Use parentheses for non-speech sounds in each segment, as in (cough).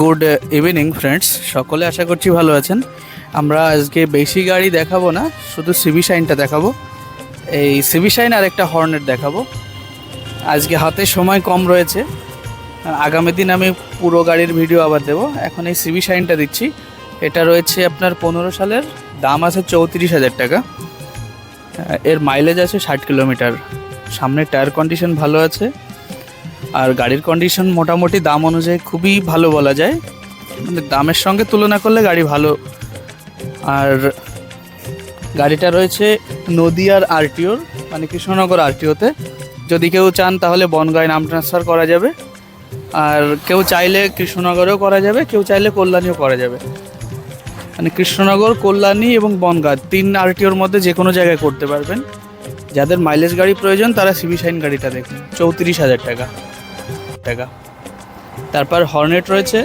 Good evening friends সকলে আশা করছি ভালো আছেন। আমরা আজকে বেশি গাড়ি দেখাবো না, শুধু সিবি শাইনটা দেখাবো। এই সিবি শাইন আর একটা হর্নেট দেখাবো। আজকে হাতে সময় কম রয়েছে। আগামী দিন আমি পুরো গাড়ির ভিডিও আবার দেবো। এখন এই সিবি শাইনটা দিচ্ছি। এটা রয়েছে আপনার পনেরো সালের, দাম আছে চৌত্রিশ হাজার টাকা। এর মাইলেজ আছে ষাট কিলোমিটার। সামনে টায়ার কন্ডিশন ভালো আছে। আর গাড়ির কন্ডিশন মোটামুটি দাম অনুযায়ী খুবই ভালো বলা যায়। মানে দামের সঙ্গে তুলনা করলে গাড়ি ভালো। আর গাড়িটা রয়েছে নদিয়ার আরটিওর মানে কৃষ্ণনগর আরটিওতে যদি কেউ চান তাহলে বনগাঁয় নাম ট্রান্সফার করা যাবে। আর কেউ চাইলে কৃষ্ণনগরেও করা যাবে, কেউ চাইলে কল্যাণীও করা যাবে। মানে কৃষ্ণনগর, কল্যাণী এবং বনগাঁ তিন আরটিওর মধ্যে যে কোনো জায়গায় করতে পারবেন। যাদের মাইলেজ গাড়ি প্রয়োজন তারা সিবি শাইন গাড়িটা দেখুন, চৌত্রিশ হাজার টাকা। টাকা। তারপর হর্নেট রয়েছে।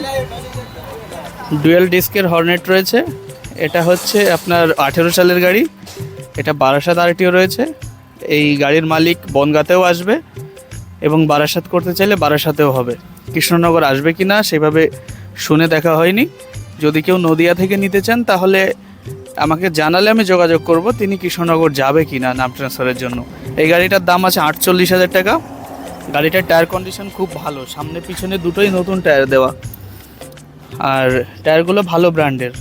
ডুয়েল ডিস্কের হর্নেট রয়েছে। এটা হচ্ছে আপনার আঠেরো সালের গাড়ি। এটা বারাসাত আরটিও রয়েছে। এই গাড়ির মালিক বনগাতেও আসবে এবং বারাসাত করতে চাইলে বারাসাতেও হবে। কৃষ্ণনগর আসবে কি না সেভাবে শুনে দেখা হয়নি। যদি কেউ নদিয়া থেকে নিতে চান, তাহলে আমাকে জানালে আমি যোগাযোগ করব, তিনি কৃষ্ণনগর যাবে কি না নাম ট্রান্সফারের জন্য। এই গাড়িটার দাম আছে আটচল্লিশ হাজার টাকা। গাড়িটার টায়ার কন্ডিশন খুব ভালো। সামনে পিছনে দুটোই নতুন টায়ার দেওয়া। আর টায়ারগুলো ভালো ব্র্যান্ডের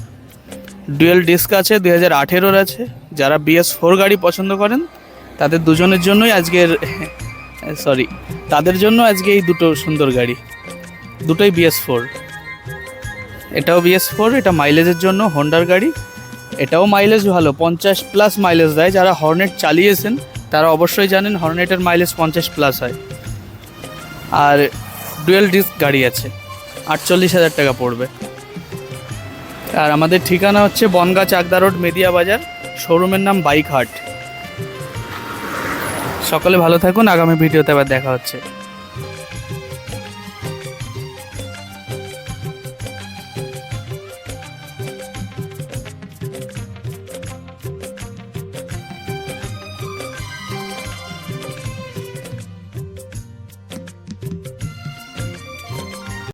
ডুয়েল ডিস্ক আছে দুই হাজার আঠেরোর আছে। যারা বিএস ফোর গাড়ি পছন্দ করেন, তাদের দুজনের জন্যই আজকের (laughs) সরি তাদের জন্য আজকে এই দুটো সুন্দর গাড়ি। দুটোই বিএস ফোর এটাও বিএস ফোর এটা মাইলেজের জন্য হন্ডার গাড়ি। এটাও মাইলেজ ভালো, পঞ্চাশ প্লাস মাইলেজ দেয়। যারা হর্নেট চালিয়েছেন, তারা অবশ্যই জানেন হর্নেটের মাইলেজ পঞ্চাশ প্লাস হয়। আর ডুয়েল ডিস্ক গাড়ি আছে, আটচল্লিশ হাজার টাকা পড়বে। আর আমাদের ঠিকানা হচ্ছে বনগা চাকদা রোড, মেদিয়া বাজার, শোরুমের নাম বাইক হাট সকলে ভালো থাকুন, আগামী ভিডিওতে আবার দেখা হচ্ছে।